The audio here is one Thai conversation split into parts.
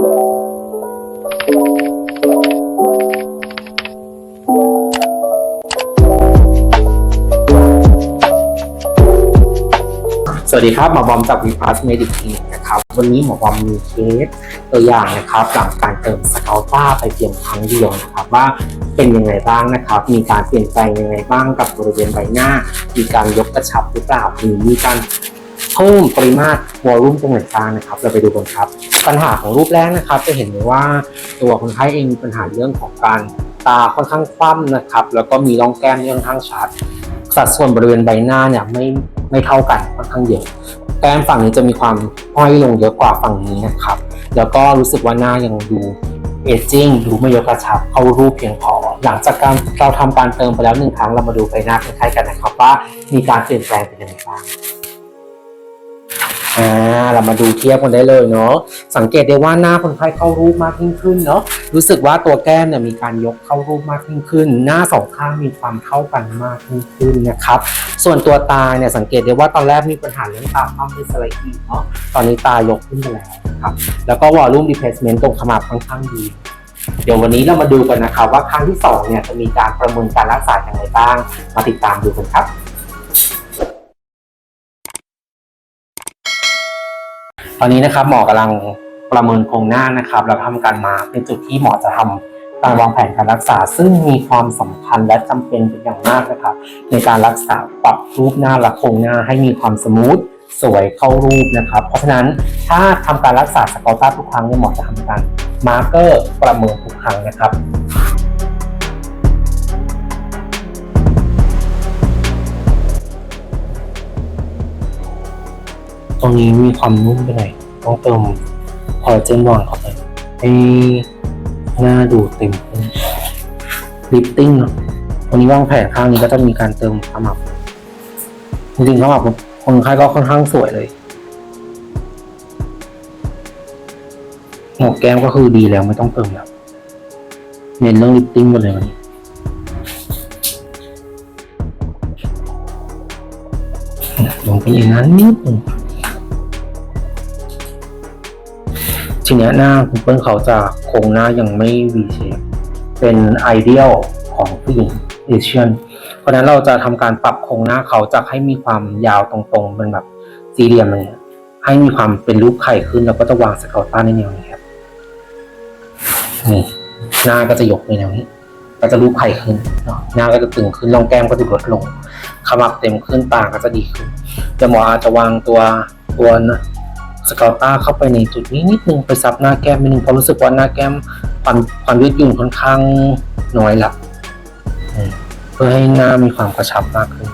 สวัสดีครับหมอบอมจากวีพาสเมดิคลินิกนะครับ วันนี้หมอบอมมีเคสตัวอย่างนะครับ หลังการเติมสเกลต้าไปเพียงครั้งเดียวนะครับ ว่าเป็นยังไงบ้างนะครับ มีการเปลี่ยนแปลงยังไงบ้างกับบริเวณใบหน้า มีการยกกระชับหรือเปล่าหรือมีการ เพิ่มปริมาตรวอลลุ่มตรงไหนบ้างนะครับ เราไปดูกันครับ ปัญหาของรูปแรกนะครับ จะเห็นเลยว่าตัวคนไข้เองมีปัญหาเรื่องของการตาค่อนข้างคว่ำนะครับ แล้วก็มีร่องแก้มที่ค่อนข้างชัด สัดส่วนบริเวณใบหน้าเนี่ยไม่ไม่เท่ากันค่อนข้างเยอะแก้มฝั่งนี้จะมีความห้อยลงเยอะกว่าฝั่งนี้นะครับ แล้วก็รู้สึกว่าหน้ายังดูเอจจิ้งดูไม่ยกกระชับเข้ารูปเพียงพอ หลังจากการเราทำการเติมไปแล้วหนึ่งครั้งเรามาดูใบหน้าคล้ายกันนะครับว่ามีการเปลี่ยนแปลงเป็นยังไงบ้าง อ่าเรามาดูเทียบกันได้เลยเนาะสังเกตได้ว่าหน้าคนไข้เข้ารูปมากยิ่งขึ้นเนาะรู้สึกว่าตัวแก้มเนี่ยมีการยกเข้ารูปมากยิ่งขึ้น หน้าสองข้างมีความเท่ากันมากยิ่งขึ้นนะครับส่วนตัวตาเนี่ยสังเกตได้ว่าตอนแรกมีปัญหาเรื่องตาข้ามที่สไลด์อีเนาะตอนนี้ตายกขึ้นไปแล้วนะครับแล้วก็วอลลุ่มดีเพลสเมนต์ตรงขมับค่อนข้างดีเดี๋ยววันนี้เรามาดูกันนะครับว่าครั้งที่สองเนี่ยจะมีการประเมินการรักษาอย่างไรบ้าง มาติดตามดูกันครับ ตอนนี้นะครับหมอกำลังประเมินโครงหน้านะครับแล้วทำการมาเป็นจุดที่หมอจะทำการวางแผนการรักษา ซึ่งมีความสำคัญและจำเป็นเป็นอย่างมากนะครับ ในการรักษาปรับรูปหน้าและโครงหน้าให้มีความสมูทสวยเข้ารูปนะครับ เพราะฉะนั้นถ้าทำการรักษาสกอตต้าทุกครั้งเนี่ยหมอจะทำการมาร์เกอร์ประเมินทุกครั้งนะครับ ตรงนี้มีความนุ่มไปหน่อยต้องเติมคอลลาเจนวางเข้าไปให้หน้าดูเต็มขึ้นลิฟติ้งเนาะวันนี้วางแผนข้างนี้ก็จะมีการเติมขมับจริงๆขมับคนไข้ก็ค่อนข้างสวยเลยหมวกแก้มก็คือดีแล้วไม่ต้องเติมแล้วเน้นเรื่องลิฟติ้งหมดเลยวันนี้ลงไปอย่างนั้นนิดหนึ่ง ทีนี้หน้าคุณเปิ้ลเขาจะโคงหน้ายังไม่ V shape เป็นไอเดียลของผู้หญิงเอเชียนเพราะนั้นเราจะทำการปรับโครงหน้าเขาจากให้มีความยาวตรงๆเป็นแบบสี่เหลี่ยมเลยเนี่ยให้มีความเป็นรูปไข่ขึ้น แล้วก็จะวางสเกลต้าในแนวนี้ครับนี่หน้าก็จะยกในแนวนี้ก็จะรูปไข่ขึ้นหน้าก็จะตึงขึ้นรองแก้มก็จะลดลงขมับเต็มขึ้นตาก็จะดีขึ้นแต่หมออาจจะวางตัวตัวนะ สเกลต้าเข้าไปในจุดนี้นิดนึงไปซับหน้าแก้มนิดนึงเพราะรู้สึกว่าหน้าแก้มความความยืดหยุ่นค่อนข้างน้อยละเพื่อให้หน้ามีความกระชับมากขึ้น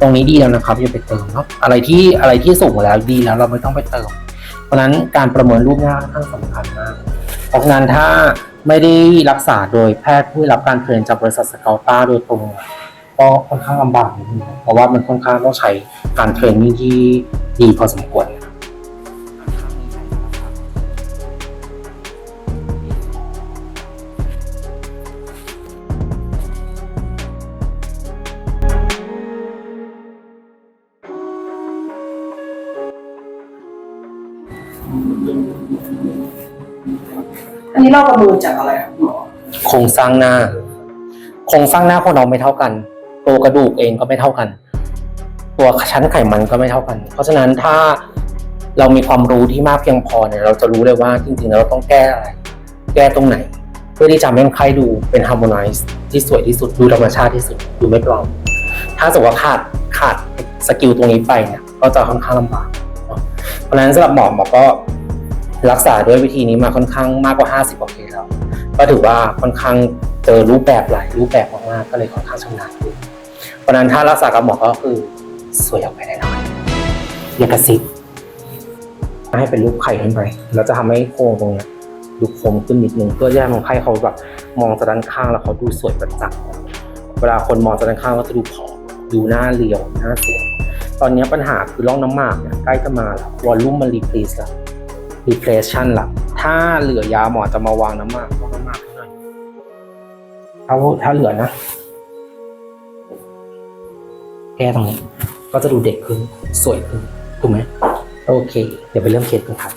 ตรงนี้ดีแล้วนะครับอย่าไปเติมเนาะอะไรที่อะไรที่ส่งแล้วดีแล้วเราไม่ต้องไปเติม เพราะนั้นการประเมินรูปหน้าค่อนข้างสำคัญมากเพราะนั้นถ้าไม่ได้รักษาโดยแพทย์ผู้รับการเทรนจากบริษัทสเกลต้าโดยตรงก็ค่อนข้างลำบากนิดนึงเพราะว่ามันค่อนข้างต้องใช้การเทรนนิ่งที่ดีพอสมควร อันนี้เราประเมินจากอะไรครับหมอโครงสร้างหน้า โครงสร้างหน้าของเราไม่เท่ากัน ตัวกระดูกเองก็ไม่เท่ากัน ตัวชั้นไขมันก็ไม่เท่ากัน เพราะฉะนั้นถ้าเรามีความรู้ที่มากเพียงพอเนี่ยเราจะรู้เลยว่าจริงๆแล้วเราต้องแก้อะไร แก้ตรงไหน เพื่อที่จะให้คนไข้ดูเป็นฮาร์โมไนซ์ที่สวยที่สุดดูธรรมชาติที่สุดดูไม่ปลอม ถ้าสมมติว่าขาดขาดสกิลตรงนี้ไปเนี่ยก็จะค่อนข้างลำบาก ราะฉะนั้นสำหรับหมอหมอก็รักษาด้วยวิธีนี้มาค่อนข้างมากกว่า 50กว่าเคสแล้ว ก็ถือว่าค่อนข้างเจอรูปแบบหลายรูปแบบมากๆก็เลยค่อนข้างชำนาญขึ้นเพราะฉะนั้นถ้ารักษากับหมอก็คือสวยออกไปแน่นอนอย่ากระซิบให้เป็นรูปไข่ขึ้นไปแล้วจะทำให้โครงตรงเนี้ยดูคมขึ้นนิดนึงเพื่อแยกคนไข้เขาแบบมองจากด้านข้างแล้วเขาดูสวยประจักษ์เวลาคนมองจากด้านข้างก็จะดูผอมดูหน้าเรียวหน้าสวย ตอนนี้ปัญหาคือร่องน้ำหมากเนี่ยใกล้จะมาแล้ววอลลุ่มมันรีเพลีสแล้ว depression ล่ะถ้าเหลือยาหมอจะมาวางน้ำหมากวางน้ำหมากให้หน่อยถ้าถ้าเหลือนะ แก้ตรงนี้ ก็จะดูเด็กขึ้น สวยขึ้น ถูกไหมโอเค เดี๋ยวไปเริ่มเคสกันครับ